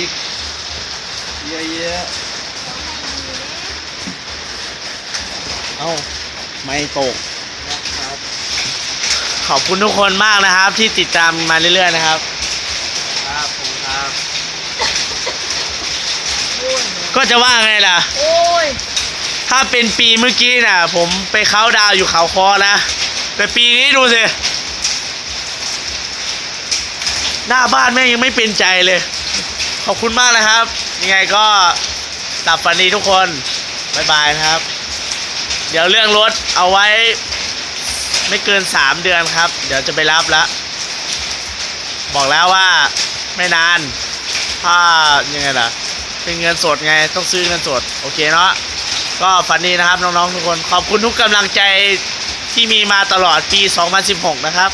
ีก เยอะแยะเอาไม่ตก ขอบคุณทุกคนมากนะครับ ที่ติดตามมาเรื่อยๆนะครับ ครับผมครับ ก็จะว่าไงล่ะถ้าเป็นปีเมื่อกี้น่ะ ผมไปเขาดาวอยู่เขาคอนะ แต่ปีนี้ดูสิ หน้าบ้านแม่ยังไม่เป็นใจเลย ขอบคุณมากนะครับ ยังไงก็ตับฝันดีทุกคนบายบายนะครับ เดี๋ยวเรื่องรถเอาไว้ไม่เกิน3เดือนครับ เดี๋ยวจะไปรับแล้วบอกแล้วว่าไม่นาน ถ้ายังไงล่ะ เป็นเงินสดไงต้องซื้อเงินสด โอเคเนาะก็ฝันดีนะครับน้องๆทุกคน ขอบคุณทุกกำลังใจที่มีมาตลอดปี 2016 นะครับ